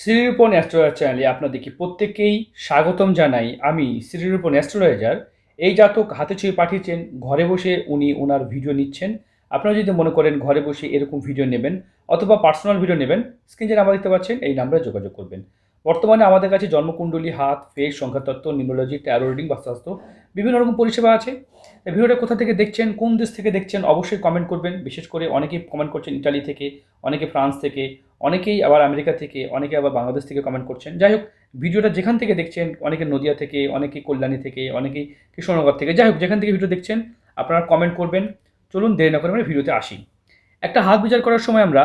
Shrirupan astrologer চ্যানেলে আপনাদেরকে প্রত্যেককেই স্বাগতম জানাই। আমি শ্রীরূপন অ্যাস্ট্রোলজার। এই জাতক হাতে ছুঁয়ে পাঠিয়েছেন, ঘরে বসে উনি ওনার ভিডিও নিচ্ছেন। আপনারা যদি মনে করেন ঘরে বসে এরকম ভিডিও নেবেন অথবা পার্সোনাল ভিডিও নেবেন, স্ক্রিন নাম্বার দেখতে পাচ্ছেন, এই নাম্বারে যোগাযোগ করবেন। বর্তমানে আমাদের কাছে জন্মকুণ্ডলী, হাত, ফেস, সংখ্যাতত্ত্ব, নিউমোলজি ট্যারো রিডিং বাস্তুশাস্ত্র বিভিন্ন রকম পরিষেবা আছে। ভিডিওটা কোথা থেকে দেখছেন, কোন দেশ থেকে দেখছেন, অবশ্যই কমেন্ট করবেন। বিশেষ করে অনেকেই কমেন্ট করছেন ইটালি থেকে, অনেকে ফ্রান্স থেকে অনেকেই আবার আমেরিকা থেকে, অনেকে আবার বাংলাদেশ থেকে কমেন্ট করছেন। যাই হোক, ভিডিওটা যেখান থেকে দেখছেন অনেকে নদিয়া থেকে অনেকে কল্যাণী থেকে, অনেকেই কৃষ্ণনগর থেকে, যাই হোক, যেখান থেকে ভিডিও দেখছেন, আপনারা কমেন্ট করবেন। চলুন দেরি না করে আমরা ভিডিওতে আসি। একটা হাত বিচার করার সময় আমরা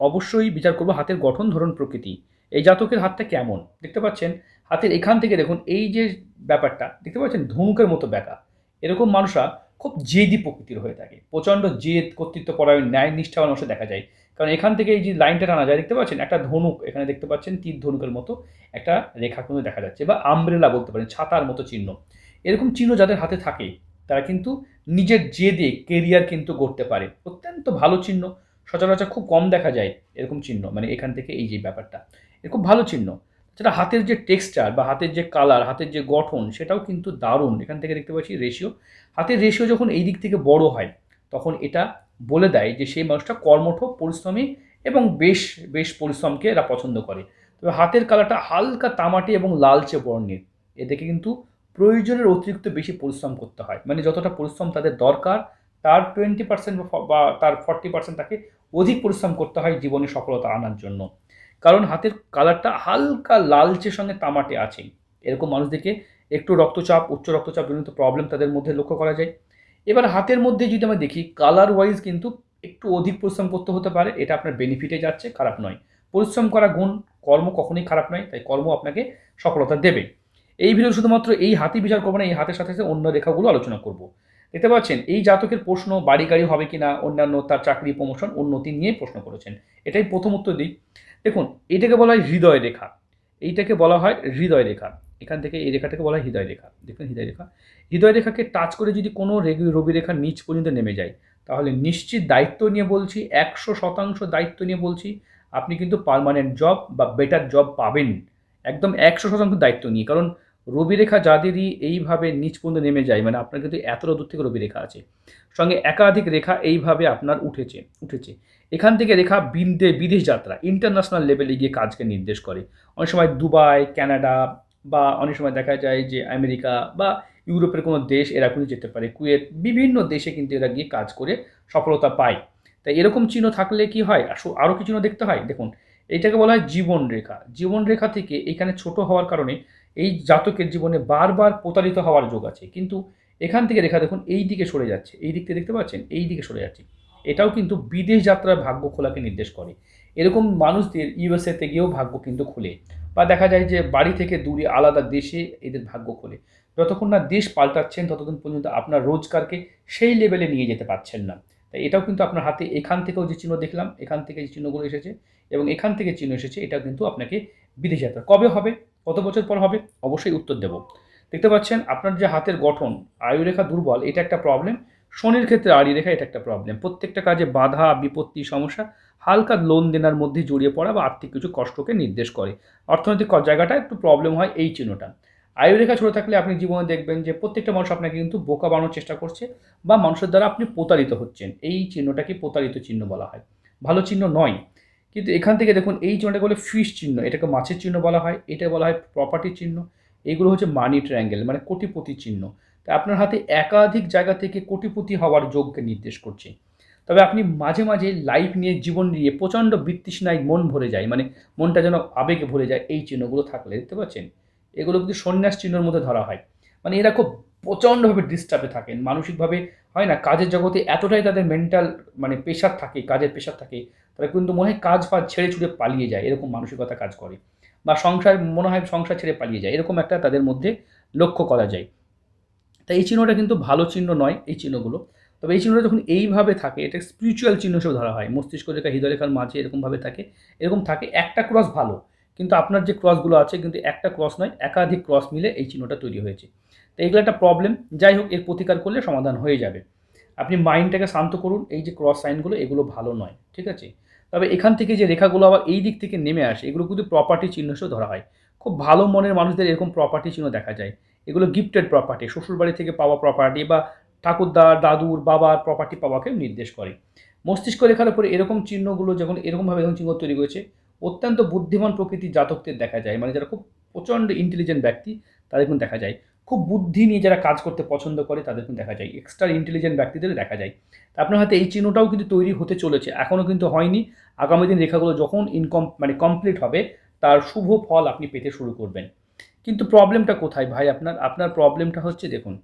অবশ্যই বিচার করব হাতের গঠন ধরন প্রকৃতি। এই জাতকের হাতটা কেমন? দেখতে পাচ্ছেন, হাতের এখান থেকে দেখুন, এই যে ব্যাপারটা, দেখতে পাচ্ছেন, ধনুকের মতো ব্যাকা এরকম মানুষরা খুব জেদি প্রকৃতির হয়ে থাকে। প্রচণ্ড জেদ, কর্তৃত্ব, পরায়ণ, ন্যায়, নিষ্ঠাবান মানুষের দেখা যায়। কারণ এখান থেকে এই যে লাইনটা টানা যায়, দেখতে পাচ্ছেন? একটা ধনুক, এখানে দেখতে পাচ্ছেন তীর ধনুকের মতো একটা রেখা কিন্তু দেখা যাচ্ছে বা আমব্রেলা বলতে পারেন, ছাতার মতো চিহ্ন। এরকম চিহ্ন যাদের হাতে থাকে, তারা কিন্তু নিজের জেদে কেরিয়ার কিন্তু গড়তে পারে। অত্যন্ত ভালো চিহ্ন। সচরাচর খুব কম দেখা যায় এরকম চিহ্ন মানে এখান থেকে এই যে ব্যাপারটা। এ খুব ভালো চিহ্ন। সেটা হাতের যে টেক্সচার বা হাতের যে কালার হাতের যে গঠন, সেটাও কিন্তু দারুণ। এখান থেকে দেখতে পাচ্ছি রেশিও হাতের রেশিও যখন এই দিক থেকে বড় হয়, তখন এটা বলে দেয় যে সেই মানুষটা কর্মঠ, পরিশ্রমী এবং বেশ বেশ পরিশ্রমকে এরা পছন্দ করে। তবে হাতের কালারটা হালকা তামাটে এবং লালচে বর্ণের। এ দেখে কিন্তু প্রয়োজনের অতিরিক্ত বেশি পরিশ্রম করতে হয়। মানে যতটা পরিশ্রম তাদের দরকার, তার টোয়েন্টি পার্সেন্ট বা তার ফর্টি পার্সেন্ট তাকে অধিক পরিশ্রম করতে হয় জীবনে সফলতা আনার জন্য। কারণ হাতের কালারটা হালকা লালচের সঙ্গে তামাটে আছে। এরকম মানুষদেরকে একটু রক্তচাপ, উচ্চ রক্তচাপ বিভিন্ন প্রবলেম তাদের মধ্যে লক্ষ্য করা যায়। এবার হাতের মধ্যে যদি আমরা দেখি কালার ওয়াইজ কিন্তু একটু অধিক পরিশ্রম করতে হতে পারে, এটা আপনার বেনিফিটে যাচ্ছে, খারাপ নয়। পরিশ্রম করা গুণ, কর্ম কখনোই খারাপ নয়, তাই কর্ম আপনাকে সফলতা দেবে। এই ভিডিও শুধুমাত্র এই হাতি বিচার করব না, এই হাতের সাথে সাথে অন্য রেখাগুলো আলোচনা করব। দেখতে পাচ্ছেন, এই জাতকের প্রশ্ন বাড়ি গাড়ি হবে কিনা, অন্যান্য তার চাকরি প্রমোশন উন্নতি নিয়ে প্রশ্ন করেছেন। এটাই প্রথম উত্তর দিই। দেখুন, এটাকে বলা হয় হৃদয় রেখা। এইটাকে বলা হয় হৃদয় রেখা। এখান থেকে এই রেখাটাকে বলা হয় হৃদয় রেখা। দেখুন, হৃদয় রেখা। হৃদয় রেখাকে টাচ করে যদি কোনো রবি রেখার নিচ পর্যন্ত নেমে যায়, তাহলে নিশ্চিত দায়িত্ব নিয়ে বলছি, একশো শতাংশ দায়িত্ব নিয়ে বলছি, আপনি কিন্তু পারমানেন্ট জব বা বেটার জব পাবেন। একদম একশো শতাংশ দায়িত্ব নিয়ে। কারণ রবি রেখা যাদেরই এইভাবে নিচ পর্যন্ত নেমে যায় মানে আপনার কিন্তু এতটা দূর থেকে রবিরেখা আছে। সঙ্গে একাধিক রেখা এইভাবে আপনার উঠেছে উঠেছে। এখান থেকে রেখা বিন্দে বিদেশ যাত্রা ইন্টারন্যাশনাল লেভেলে গিয়ে কাজকে নির্দেশ করে। অনেক সময় দুবাই, কানাডা বা অনেক সময় দেখা যায় যে আমেরিকা বা ইউরোপের কোনো দেশ এরা কিন্তু যেতে পারে। কুয়েত, বিভিন্ন দেশে কিন্তু এরা গিয়ে কাজ করে সফলতা পায়। তাই এরকম চিহ্ন থাকলে কি হয়? আরও কি চিহ্ন দেখতে হয়? দেখুন এইটাকে বলা হয় জীবন রেখা। জীবন রেখা থেকে এখানে ছোট হওয়ার কারণে এই জাতকের জীবনে বারবার প্রতারিত হওয়ার যোগ আছে। কিন্তু এখান থেকে রেখা দেখুন, এই দিকে সরে যাচ্ছে। এই দিক থেকে দেখতে পাচ্ছেন? এই দিকে সরে যাচ্ছে। এটাও কিন্তু বিদেশ যাত্রার ভাগ্য খোলাকে নির্দেশ করে। এরকম মানুষদের ইউএসএতে গিয়েও ভাগ্য কিন্তু খুলে। বা দেখা যায় যে বাড়ি থেকে দূরে আলাদা দেশে এদের ভাগ্য খোলে। যতক্ষণ না দেশ পাল্টাচ্ছেন, ততদিন পর্যন্ত আপনার রোজগারকে সেই লেভেলে নিয়ে যেতে পারছেন না। তাই এটাও কিন্তু আপনার হাতে এখান থেকেও যে চিহ্ন দেখলাম, এখান থেকে যে চিহ্নগুলো এসেছে এবং এখান থেকে চিহ্ন এসেছে, এটাও কিন্তু আপনাকে বিদেশ যাত্রা। কবে হবে? কত বছর পর হবে? অবশ্যই উত্তর দেব। দেখতে পাচ্ছেন, আপনার যে হাতের গঠন, আয়ুরেখা দুর্বল, এটা একটা প্রবলেম শনির ক্ষেত্রে আড়ি রেখা এটা একটা প্রবলেম প্রত্যেকটা কাজে বাধা, বিপত্তি, সমস্যা, হালকা লোন দেনার মধ্যে জড়িয়ে পড়া বা আর্থিক কিছু কষ্টকে নির্দেশ করে। অর্থনৈতিক জায়গাটা একটু প্রবলেম হয় এই চিহ্নটা। আয়ুরেখা ছোটো থাকলে আপনি জীবনে দেখবেন যে প্রত্যেকটা মানুষ আপনাকে কিন্তু বোকা বানানোর চেষ্টা করছে বা মানুষের দ্বারা আপনি প্রতারিত হচ্ছেন। এই চিহ্নটাকে প্রতারিত চিহ্ন বলা হয়। ভালো চিহ্ন নয়। কিন্তু এখান থেকে দেখুন, এই চিহ্নটাকে বলে ফিশ চিহ্ন, এটাকে মাছের চিহ্ন বলা হয় এটা বলা হয় প্রপার্টির চিহ্ন, এগুলো হচ্ছে মানি ট্রায়াঙ্গেল মানে কোটিপতি চিহ্ন। তা আপনার হাতে একাধিক জায়গা থেকে কোটিপতি হওয়ার যোগকে নির্দেশ করছে। তবে আপনি মাঝে মাঝে লাইফ নিয়ে জীবন নিয়ে প্রচণ্ড বৃত্তিস্নায় মন ভরে যায় মানে মনটা যেন আবেগে ভরে যায়, এই চিহ্নগুলো থাকলে, দেখতে পাচ্ছেন? এগুলো কিন্তু সন্ন্যাস চিহ্নের মধ্যে ধরা হয়। মানে এরা খুব প্রচণ্ডভাবে ডিস্টার্বে থাকেন। মানসিকভাবে হয় না, কাজের জগতে এতটাই তাদের মেন্টাল মানে প্রেশার থাকে, কাজের প্রেশার থাকে তারা কিন্তু মনে হয় কাজ ফাজ ছেড়ে ছুড়ে পালিয়ে যায়, এরকম মানসিকতা কাজ করে। বা সংসার, মনে হয় সংসার ছেড়ে পালিয়ে যায়, এরকম একটা তাদের মধ্যে লক্ষ্য করা যায়। তাই এই চিহ্নটা কিন্তু ভালো চিহ্ন নয়, এই চিহ্নগুলো। তবে এই চিহ্নটা যখন এইভাবে থাকে, এটা স্পিরিচুয়াল চিহ্ন হিসেবে ধরা হয়। মস্তিষ্ক রেখা হৃদয় রেখার মাঝে এরকমভাবে থাকে, এরকম থাকে, একটা ক্রস ভালো। কিন্তু আপনার যে ক্রসগুলো আছে, কিন্তু একটা ক্রস নয়, একাধিক ক্রস মিলে এই চিহ্নটা তৈরি হয়েছে। তো এগুলো একটা প্রবলেম যাই হোক, এর প্রতিকার করলে সমাধান হয়ে যাবে। আপনি মাইন্ডটাকে শান্ত করুন, এই যে ক্রস সাইনগুলো এগুলো ভালো নয়, ঠিক আছে? তবে এখান থেকে যে রেখাগুলো আবার এই দিক থেকে নেমে আসে, এগুলো কিন্তু প্রপার্টি চিহ্ন হিসেবে ধরা হয়। খুব ভালো মনের মানুষদের এরকম প্রপার্টি চিহ্ন দেখা যায়। এগুলো গিফটেড প্রপার্টি শ্বশুরবাড়ি থেকে পাওয়া প্রপার্টি বা ঠাকুরদা, দাদুর, বাবার প্রপার্টি পাওয়াকে নির্দেশ করে। মস্তিষ্ক রেখার উপরে এরকম চিহ্নগুলো যখন এরকমভাবে এরকম চিহ্ন তৈরি হয়েছে অত্যন্ত বুদ্ধিমান প্রকৃতির জাতকদের দেখা যায়। মানে যারা খুব প্রচণ্ড ইন্টেলিজেন্ট ব্যক্তি, তাদের কিন্তু দেখা যায়। খুব বুদ্ধি নিয়ে যারা কাজ করতে পছন্দ করে, তাদের কিন্তু দেখা যায়। এক্সট্রা ইন্টেলিজেন্ট ব্যক্তিদের দেখা যায়। তা আপনার হাতে এই চিহ্নটাও কিন্তু তৈরি হতে চলেছে এখনও কিন্তু হয়নি। আগামী দিন রেখাগুলো যখন ইনকম মানে কমপ্লিট হবে, তার শুভ ফল আপনি পেতে শুরু করবেন। কিন্তু প্রবলেমটা কোথায় ভাই আপনার? আপনার প্রবলেমটা হচ্ছে দেখুন,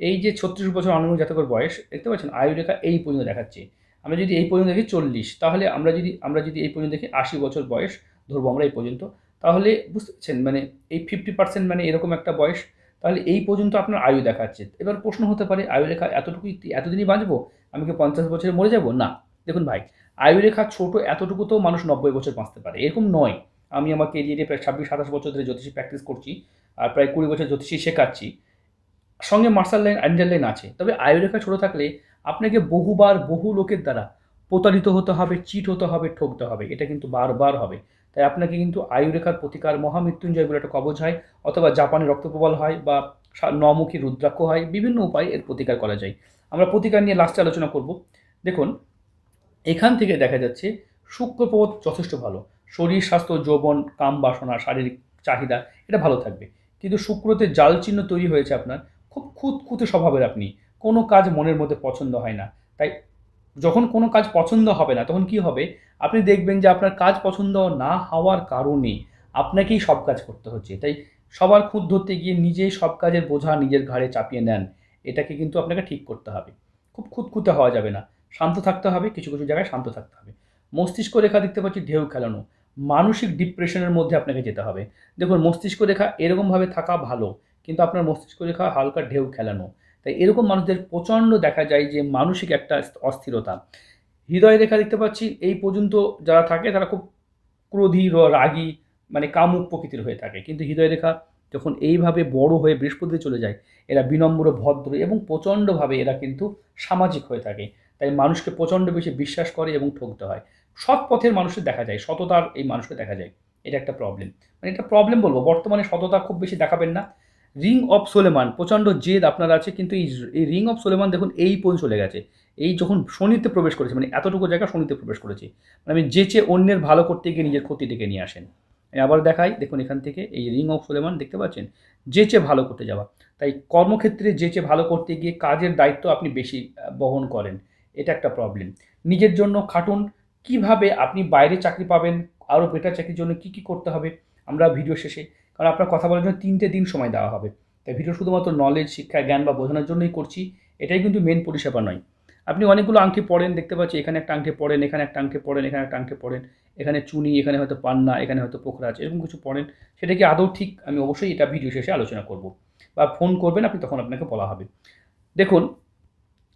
এই যে ছত্রিশ বছর আনুমানিক জাতকের বয়স, দেখতে পাচ্ছেন আয়ু রেখা এই পর্যন্ত দেখাচ্ছে। আমরা যদি এই পর্যন্ত দেখি চল্লিশ, তাহলে আমরা যদি আমরা যদি এই পর্যন্ত দেখি আশি বছর বয়স, ধরবো আমরা এই পর্যন্ত, তাহলে বুঝতে পারছেন মানে এই ফিফটি পার্সেন্ট মানে এরকম একটা বয়স তাহলে এই পর্যন্ত আপনার আয়ু দেখাচ্ছে। এবার প্রশ্ন হতে পারে, আয়ু রেখা এতটুকুই এতদিনই বাঁচবো? আমি কি পঞ্চাশ বছরে মরে যাব? না। দেখুন ভাই, আয়ু রেখা ছোটো এতটুকু তো মানুষ নব্বই বছর বাঁচতে পারে। এরকম নয়। আমি আমার কেরিয়ারে প্রায় ছাব্বিশ, সাতাশ বছর ধরে জ্যোতিষী প্র্যাকটিস করছি আর প্রায় কুড়ি বছর জ্যোতিষী শেখাচ্ছি। সঙ্গে মার্শাল লাইন অ্যাঞ্জেল লাইন আছে। তবে আয়ুরেখা ছোটো থাকলে আপনাকে বহুবার বহু লোকের দ্বারা প্রতারিত হতে হবে চিট হতে হবে, ঠকতে হবে। এটা কিন্তু বারবার হবে। তাই আপনাকে কিন্তু আয়ুরেখার প্রতিকার, মহামৃত্যুঞ্জয় বলে একটা কবচ হয় অথবা জাপানি রক্তপ্রবাল হয় বা নমুখী রুদ্রাক্ষ হয়, বিভিন্ন উপায়ে এর প্রতিকার করা যায়। আমরা প্রতিকার নিয়ে লাস্টে আলোচনা করব। দেখুন, এখান থেকে দেখা যাচ্ছে শুক্রপথ যথেষ্ট ভালো। শরীর, স্বাস্থ্য, যৌবন, কাম বাসনা, শারীরিক চাহিদা, এটা ভালো থাকবে। কিন্তু শুক্রতে জাল চিহ্ন তৈরি হয়েছে আপনার, খুব খুঁতখুঁতে স্বভাবের আপনি। কোনো কাজ মনের মধ্যে পছন্দ হয় না। তাই যখন কোনো কাজ পছন্দ হবে না, তখন কি হবে? আপনি দেখবেন যে আপনার কাজ পছন্দ না হওয়ার কারণে আপনাকেই সব কাজ করতে হচ্ছে। তাই সবার খুঁত ধরতে গিয়ে নিজেই সব কাজের বোঝা নিজের ঘাড়ে চাপিয়ে নেন। এটাকে কিন্তু আপনাকে ঠিক করতে হবে। খুব খুঁতখুঁতে হওয়া যাবে না। শান্ত থাকতে হবে, কিছু কিছু জায়গায় শান্ত থাকতে হবে। মস্তিষ্ক রেখা দেখতে পাচ্ছি ঢেউ খেলানো। মানসিক ডিপ্রেশনের মধ্যে আপনাকে যেতে হবে। দেখুন, মস্তিষ্ক রেখা এরকমভাবে থাকা ভালো, কিন্তু আপনার মস্তিষ্ক রেখা হালকা ঢেউ খেলানো। তাই এরকম মানুষদের প্রচণ্ড দেখা যায় যে মানসিক একটা অস্থিরতা। হৃদয় রেখা দেখতে পাচ্ছি, এই পর্যন্ত যারা থাকে তারা খুব ক্রোধী রাগী মানে কামুক প্রকৃতির হয়ে থাকে। কিন্তু হৃদয় রেখা যখন এইভাবে বড় হয়ে বৃহস্পতি চলে যায়, এরা বিনম্র, ভদ্র এবং প্রচণ্ডভাবে এরা কিন্তু সামাজিক হয়ে থাকে। তাই মানুষকে প্রচণ্ড বেশি বিশ্বাস করে এবং ঠকতে হয়। সৎ পথের মানুষের দেখা যায়, সততার এই মানুষকে দেখা যায়। এটা একটা প্রবলেম মানে এটা প্রবলেম বলব, বর্তমানে সততা খুব বেশি দেখাবেন না। রিং অফ সোলেমান, প্রচণ্ড জেদ আপনার আছে, কিন্তু এই রিং অফ সোলেমান দেখুন এই পর্যন্ত চলে গেছে। এই যখন শনিতে প্রবেশ করেছে মানে এতটুকু জায়গা শনিতে প্রবেশ করেছে মানে আমি যেচে অন্যের ভালো করতে গিয়ে নিজের ক্ষতি ডেকে নিয়ে আসেন। আবার দেখাই, দেখুন এখান থেকে এই রিং অফ সোলেমান দেখতে পাচ্ছেন? যেচে ভালো করতে যাওয়া। তাই কর্মক্ষেত্রে যেচে ভালো করতে গিয়ে কাজের দায়িত্ব আপনি বেশি বহন করেন। এটা একটা প্রবলেম নিজের জন্য খাটুন, কীভাবে আপনি বাইরে চাকরি পাবেন আরও বেটার চাকরির জন্য কী কী করতে হবে, আমরা ভিডিও শেষে কারণ আপনার কথা বলার জন্য তিনটে দিন সময় দেওয়া হবে। তাই ভিডিও শুধুমাত্র নলেজ শিক্ষা, জ্ঞান বা বোঝানোর জন্যই করছি। এটাই কিন্তু মেন পরিষেবা নয়। আপনি অনেকগুলো আংটি পড়েন, দেখতে পাচ্ছি এখানে একটা আংটি পড়েন, এখানে একটা আংটি পড়েন, এখানে একটা আংটি পড়েন। এখানে চুনি, এখানে হয়তো পান্না, এখানে হয়তো পোখরাজ এরকম কিছু পড়েন। সেটা কি আদৌ ঠিক? আমি অবশ্যই এটা ভিডিও শেষে আলোচনা করব। বা ফোন করবেন, আপনি তখন আপনাকে বলা হবে। দেখুন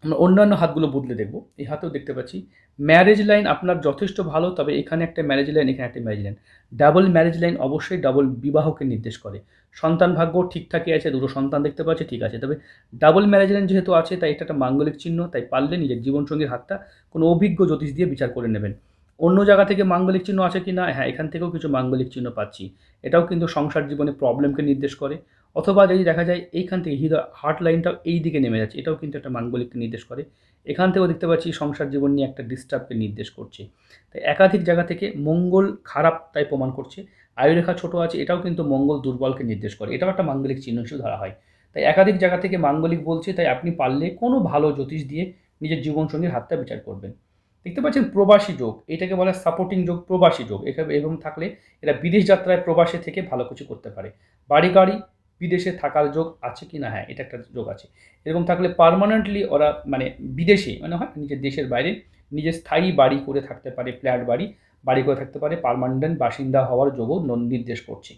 আমরা অন্যান্য হাতগুলো বদলে দেখব। এই হাতেও দেখতে পাচ্ছি ম্যারেজ লাইন আপনার যথেষ্ট ভালো, তবে এখানে একটা ম্যারেজ লাইন এখানে একটা marriage line double marriage line অবশ্যই ডাবল বিবাহকে নির্দেশ করে। সন্তান ভাগ্য ঠিকঠাকই আছে, দুটো সন্তান দেখতে পাচ্ছি, ঠিক আছে। তবে ডাবল ম্যারেজ লাইন যেহেতু আছে, তাই এটা একটা মাঙ্গলিক চিহ্ন, তাই পারলে নিজের জীবনসঙ্গীর হাতটা কোনো অভিজ্ঞ জ্যোতিষ দিয়ে বিচার করে নেবেন। অন্য জায়গা থেকে মাঙ্গলিক চিহ্ন আছে কি না হ্যাঁ এখান থেকেও কিছু মাঙ্গলিক চিহ্ন পাচ্ছি। এটাও কিন্তু সংসার জীবনে প্রবলেমকে নির্দেশ করে। অথবা যদি দেখা যায় এইখান থেকে হৃদয় হার্ট লাইনটাও এই দিকে নেমে যাচ্ছে, এটাও কিন্তু একটা মাঙ্গলিককে নির্দেশ করে। এখান থেকেও দেখতে পাচ্ছি সংসার জীবন নিয়ে একটা ডিস্টার্বকে নির্দেশ করছে। তাই একাধিক জায়গা থেকে মঙ্গল খারাপ তাই প্রমাণ করছে। আয়ুরেখা ছোট আছে, এটাও কিন্তু মঙ্গল দুর্বলকে নির্দেশ করে। এটাও একটা মাঙ্গলিক চিহ্ন হিসেবে ধরা হয়। তাই একাধিক জায়গা থেকে মাঙ্গলিক বলছে, তাই আপনি পারলে কোনো ভালো জ্যোতিষ দিয়ে নিজের জীবনসঙ্গীর হাতটা বিচার করবেন। দেখতে পাচ্ছেন প্রবাসী যোগ, এটাকে বলা সাপোর্টিং যোগ, প্রবাসী যোগ। এখানে এরকম থাকলে এরা বিদেশ যাত্রায় প্রবাসে থেকে ভালো কিছু করতে পারে। বাড়ি গাড়ি বিদেশে থাকার যোগ আছে কি না? হ্যাঁ এটা একটা যোগ আছে। এরকম থাকলে পার্মানেন্টলি ওরা মানে বিদেশে মানে হয় নিজের দেশের বাইরে নিজের স্থায়ী বাড়ি করে থাকতে পারে ফ্ল্যাট বাড়ি বাড়ি করে থাকতে পারে পার্মানেন্ট বাসিন্দা হওয়ার যোগও নির্দেশ করছে।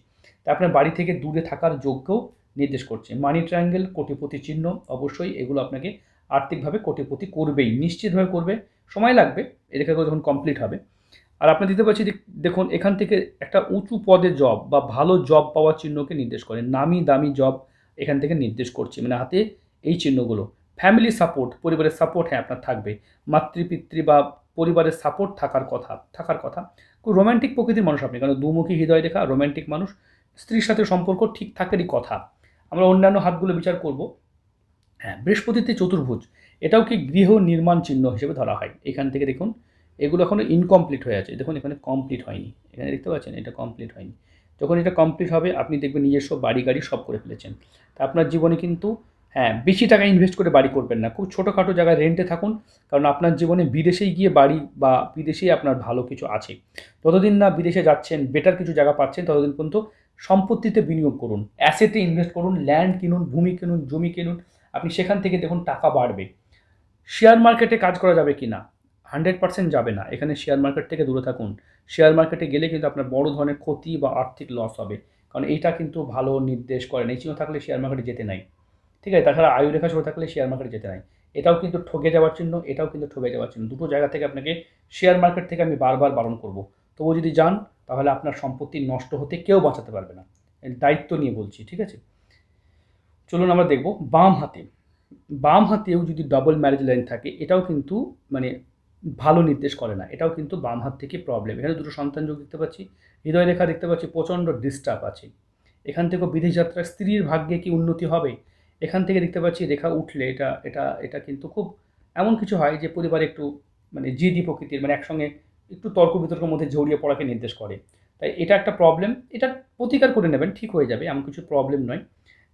তা আপনার বাড়ি থেকে দূরে থাকার যোগকেও নির্দেশ করছে। মানি ট্রায়াঙ্গেল কোটিপতি চিহ্ন, অবশ্যই এগুলো আপনাকে আর্থিকভাবে কোটিপতি করবেই, নিশ্চিতভাবে করবে, সময় লাগবে রেখাগুলো যখন কমপ্লিট হবে। আর আপনি দিতে পারছি দেখ- দেখুন, এখান থেকে একটা উঁচু পদে জব বা ভালো জব পাওয়ার চিহ্নকে নির্দেশ করে। নামি দামি জব এখান থেকে নির্দেশ করছে। মানে হাতে এই চিহ্নগুলো। ফ্যামিলি সাপোর্ট পরিবারের সাপোর্ট হ্যাঁ আপনার থাকবে। মাতৃপিতৃ বা পরিবারের সাপোর্ট থাকার কথা থাকার কথা। রোম্যান্টিক প্রকৃতির মানুষ আপনি। কারণ দুমুখী হৃদয় রেখা রোম্যান্টিক মানুষ। স্ত্রীর সাথে সম্পর্ক ঠিকঠাকেরই কথা। আমরা অন্যান্য হাতগুলো বিচার করব। হ্যাঁ বৃহস্পতিতে চতুর্ভুজ। এটাও কি গৃহ নির্মাণ চিহ্ন হিসেবে ধরা হয়। এখান থেকে দেখুন এগুলো এখনও ইনকমপ্লিট হয়ে আছে। দেখুন, এখানে কমপ্লিট হয়নি। এখানে দেখতে পাচ্ছেন, এটা কমপ্লিট হয়নি। যখন এটা কমপ্লিট হবে, আপনি দেখবেন নিজস্ব বাড়ি গাড়ি সব করে ফেলেছেন। তা আপনার জীবনে কিন্তু হ্যাঁ বেশি টাকা ইনভেস্ট করে বাড়ি করবেন না। খুব ছোটোখাটো জায়গায় রেন্টে থাকুন, কারণ আপনার জীবনে বিদেশেই গিয়ে বাড়ি বা বিদেশেই আপনার ভালো কিছু আছে। যতদিন না বিদেশে যাচ্ছেন বেটার কিছু জায়গা পাচ্ছেন, ততদিন পর্যন্ত সম্পত্তিতে বিনিয়োগ করুন। অ্যাসেটে ইনভেস্ট করুন ল্যান্ড কিনুন, ভূমি কিনুন, জমি কিনুন। আপনি সেখান থেকে দেখুন টাকা বাড়বে। শেয়ার মার্কেটে কাজ করা যাবে কি না হান্ড্রেড পার্সেন্ট যাবে না। এখানে শেয়ার মার্কেট থেকে দূরে থাকুন। শেয়ার মার্কেটে গেলে কিন্তু আপনার বড় ধরনের ক্ষতি বা আর্থিক লস হবে। কারণ এইটা কিন্তু ভালো নির্দেশ করে এই চিহ্ন থাকলে শেয়ার মার্কেটে যেতে নাই। ঠিক আছে? তাছাড়া আয়ু রেখা শুরু থাকলে শেয়ার মার্কেটে যেতে নাই। এটাও কিন্তু ঠকে যাওয়ার চিহ্ন, এটাও কিন্তু ঠকে যাওয়ার চিহ্ন। দুটো জায়গা থেকে আপনাকে শেয়ার মার্কেট থেকে আমি বারবার বারণ করব। তবুও যদি যান, তাহলে আপনার সম্পত্তি নষ্ট হতে কেউ বাঁচাতে পারবে না। দায়িত্ব নিয়ে বলছি, ঠিক আছে? চলুন আমরা দেখব বাম হাতে। বাম হাতেও যদি ডবল ম্যারেজ লাইন থাকে, এটাও কিন্তু মানে ভালো নির্দেশ করে না। এটাও কিন্তু বাম হাত থেকে প্রবলেম এখানে দুটো সন্তান যোগ দেখতে পাচ্ছি। হৃদয় রেখা দেখতে পাচ্ছি, প্রচণ্ড ডিস্টার্ব আছে। এখান থেকেও বিদেশ যাত্রা স্ত্রীর ভাগ্যে কি উন্নতি হবে? এখান থেকে দেখতে পাচ্ছি রেখা উঠলে এটা এটা এটা কিন্তু খুব এমন কিছু হয় যে পরিবারে একটু মানে জিদি প্রকৃতির মানে একসঙ্গে একটু তর্ক বিতর্কের মধ্যে জড়িয়ে পড়াকে নির্দেশ করে। তাই এটা একটা প্রবলেম এটা প্রতিকার করে নেবেন, ঠিক হয়ে যাবে, এমন কিছু প্রবলেম নয়।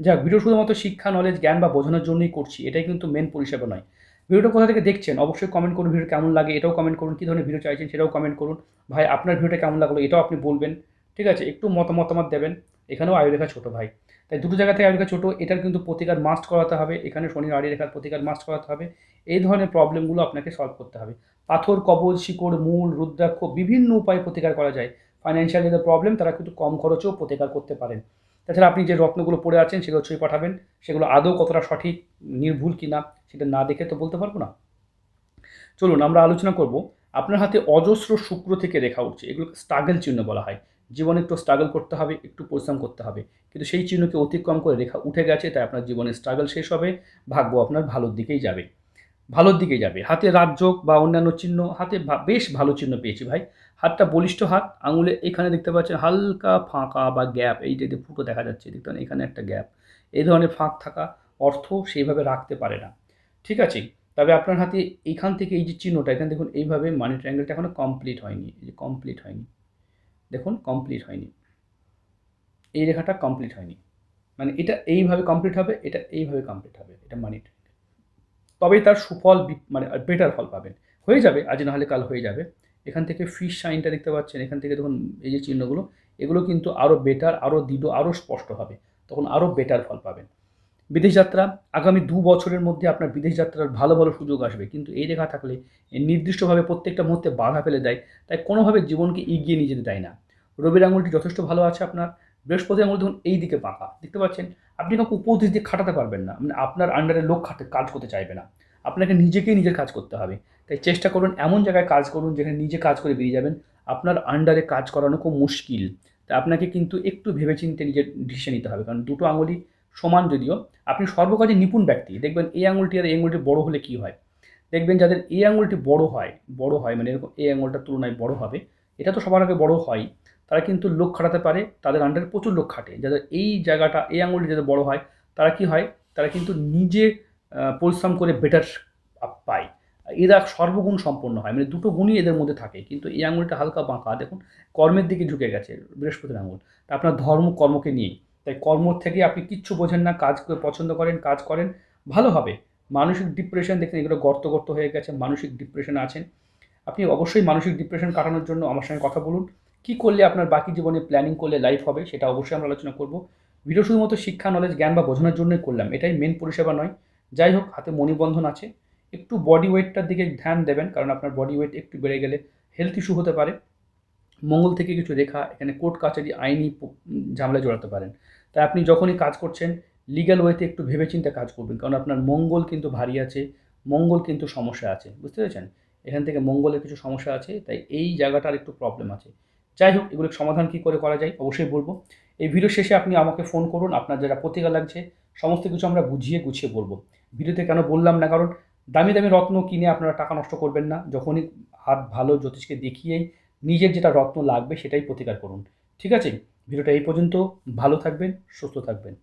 যাক, ভিডিও শুধুমাত্র শিক্ষা নলেজ জ্ঞান বা বোঝানোর জন্যই করছি। এটাই কিন্তু মেন পরিষেবা নয়। ভিডিওটা কোথা থেকে দেখছেন? অবশ্যই কমেন্ট করুন ভিডিও কেমন লাগে, এটাও কমেন্ট করুন, কী ধরনের ভিডিও চাইছেন সেটাও কমেন্ট করুন। ভাই, আপনার ভিডিওটা কেমন লাগল এটাও আপনি বলবেন, ঠিক আছে? একটু মত মতামত দেবেন, এখানেও আয়ুরেখা ছোটো ভাই। তাই দুটো জায়গা থেকে আয়ুরেখা ছোটো, এটার কিন্তু প্রতিকার মাস্ট করাতে হবে, এখানে আড়ি রেখার প্রতিকার মাস্ট করাতে হবে। এই ধরনের প্রবলেমগুলো আপনাকে সলভ করতে হবে। পাথর, কবজ, শিকড়, মূল, রুদ্রাক্ষ, বিভিন্ন উপায়ে প্রতিকার করা যায়। ফাইন্যান্সিয়াল যাদের প্রবলেম তারা কিন্তু কম খরচেও প্রতিকার করতে পারেন। তাছাড়া আপনি যে রত্নগুলো পড়ে আছেন, সেগুলো ছবি পাঠাবেন, সেগুলো আদৌ কতটা সঠিক, নির্ভুল কি না সেটা না দেখে তো বলতে পারব না। চলুন, আমরা আলোচনা করব, আপনার হাতে অজস্র শুক্র থেকে রেখা উঠছে, এগুলোকে স্ট্রাগল চিহ্ন বলা হয়। জীবনে একটু স্ট্রাগল করতে হবে, একটু পরিশ্রম করতে হবে, কিন্তু সেই চিহ্নকে অতিক্রম করে রেখা উঠে গেছে, তাই আপনার জীবনে স্ট্রাগল শেষ হবে, ভাগ্য আপনার ভালোর দিকেই যাবে। ভালোর দিকেই যাবে। হাতে রাজযোগ বা অন্যান্য চিহ্ন, হাতে বেশ ভালো চিহ্ন পেয়েছি ভাই। হাতটা বলিষ্ঠ হাত, আঙুলে এখানে দেখতে পাচ্ছেন হালকা ফাঁকা বা গ্যাপ, এই যে ফুটো দেখা যাচ্ছে, দেখতে পাচ্ছেন এখানে একটা গ্যাপ। এই ধরনের ফাঁক থাকা অর্থ সেইভাবে রাখতে পারে না। ঠিক আছে? তবে আপনার হাতে এইখান থেকে এই যে চিহ্নটা, এখানে দেখুন এইভাবে মানি ট্রায়াঙ্গেলটা এখনও কমপ্লিট হয়নি, এই যে কমপ্লিট হয়নি। দেখুন কমপ্লিট হয়নি। এই রেখাটা কমপ্লিট হয়নি। মানে এটা এইভাবে কমপ্লিট হবে, এটা এইভাবে কমপ্লিট হবে, এটা মানি ট্রায়াঙ্গেল তবেই তার সুফল মানে বেটার ফল পাবেন। হয়ে যাবে, আজ না হলে কাল হয়ে যাবে। এখান থেকে ফিশ সাইনটা দেখতে পাচ্ছেন, এখান থেকে দেখুন এই যে চিহ্নগুলো, এগুলো কিন্তু আরও বেটার আরও দৃঢ় আরও স্পষ্ট হবে, তখন আরও বেটার ফল পাবেন। বিদেশ যাত্রা, আগামী দু বছরের মধ্যে আপনার বিদেশ যাত্রার ভালো ভালো সুযোগ আসবে, কিন্তু এই রেখা থাকলে নির্দিষ্টভাবে প্রত্যেকটা মুহূর্তে বাধা ফেলে দেয়, তাই কোনোভাবে জীবনকে এগিয়ে নিয়ে যেতে দেয় না। রবির আঙুলটি যথেষ্ট ভালো আছে আপনার, বৃহস্পতি আঙুল দেখুন এই দিকে বাঁকা দেখতে পাচ্ছেন? আপনি কাউকে উপদেশ দিয়ে খাটাতে পারবেন না মানে আপনার আন্ডারে লোক খাটে কাজ করতে চাইবে না, আপনাকে নিজেকেই নিজের কাজ করতে হবে। তাই চেষ্টা করুন এমন জায়গায় কাজ করুন যেখানে নিজে কাজ করে বেরিয়ে যাবেন। আপনার আন্ডারে কাজ করানো খুব মুশকিল। তাই আপনাকে কিন্তু একটু ভেবেচিন্তে নিজের ডিসিশন নিতে হবে। কারণ দুটো আঙুলই সমান যদিও, আপনি সর্বকাজে নিপুণ ব্যক্তি। দেখবেন এই আঙুলটি আর এই আঙুলটি বড় হলে কি হয়? দেখবেন যাদের এই আঙুলটি বড় হয় বড় হয় মানে এরকম এই আঙুলটার তুলনায় বড় হবে, এটা তো সবার আগে বড় হয়, তারা কিন্তু লোক খাটাতে পারে, তাদের আন্ডারে প্রচুর লোক খাটে। যাদের এই জায়গাটা, এই আঙুলটি যাদের বড় হয়, তারা কি হয়? তারা কিন্তু নিজে পরিশ্রম করে বেটার পায়। এরা সর্বগুণ সম্পন্ন হয়। মানে দুটো গুণই এদের মধ্যে থাকে। কিন্তু এই আঙুলটা হালকা বাঁকা। দেখুন, কর্মের দিকে ঝুঁকে গেছে বৃহস্পতির আঙুল। তা আপনার ধর্ম, কর্মকে নিয়ে। তাই কর্ম থেকে আপনি কিচ্ছু বোঝেন না। কাজ পছন্দ করেন, কাজ করেন, ভালো হবে। মানসিক ডিপ্রেশন দেখেন, এগুলো গর্ত গর্ত হয়ে গেছে, মানসিক ডিপ্রেশন আছেন। আপনি অবশ্যই মানসিক ডিপ্রেশন কাটানোর জন্য আমার সঙ্গে কথা বলুন। কী করলে আপনার বাকি জীবনে প্ল্যানিং করলে লাইফ হবে, সেটা অবশ্যই আমরা আলোচনা করব। ভিডিও শুধুমাত্র শিক্ষা নলেজ জ্ঞান বা বোঝানোর জন্যই করলাম। এটাই মেন পরিষেবা নয়। যাই হোক, হাতে মণিবন্ধন আছে। একটু বডি ওয়েটটার দিকে ধ্যান দেবেন, কারণ আপনার বডি ওয়েট একটু বেড়ে গেলে হেলথ ইস্যু হতে পারে। মঙ্গল থেকে কিছু রেখা, এখানে কোর্ট কাছারি আইনি ঝামেলায় জড়াতে পারেন। তাই আপনি যখনই কাজ করছেন লিগ্যাল ওয়েতে একটু ভেবেচিন্তে কাজ করবেন, কারণ আপনার মঙ্গল কিন্তু ভারী আছে, মঙ্গল কিন্তু সমস্যা আছে, বুঝতে পেরেছেন? এখান থেকে মঙ্গলের কিছু সমস্যা আছে, তাই এই জায়গাটার একটু প্রবলেম আছে। যাই হোক, এগুলোর সমাধান কী করে করা যায়, অবশ্যই বলব। এই ভিডিও শেষে আপনি আমাকে ফোন করুন, আপনার যারা প্রতিকার লাগছে, সমস্ত কিছু আমরা বুঝিয়ে গুছিয়ে বলব। ভিডিওতে কেন বললাম না, কারণ দামি দামি রত্ন কিনে আপনারা টাকা নষ্ট করবেন না। যখনই হাত ভালো জ্যোতিষকে দেখিয়েই নিজের যেটা রত্ন লাগবে সেটাই প্রতিকার করুন। ঠিক আছে? ভিডিওটা এই পর্যন্ত। ভালো থাকবেন, সুস্থ থাকবেন।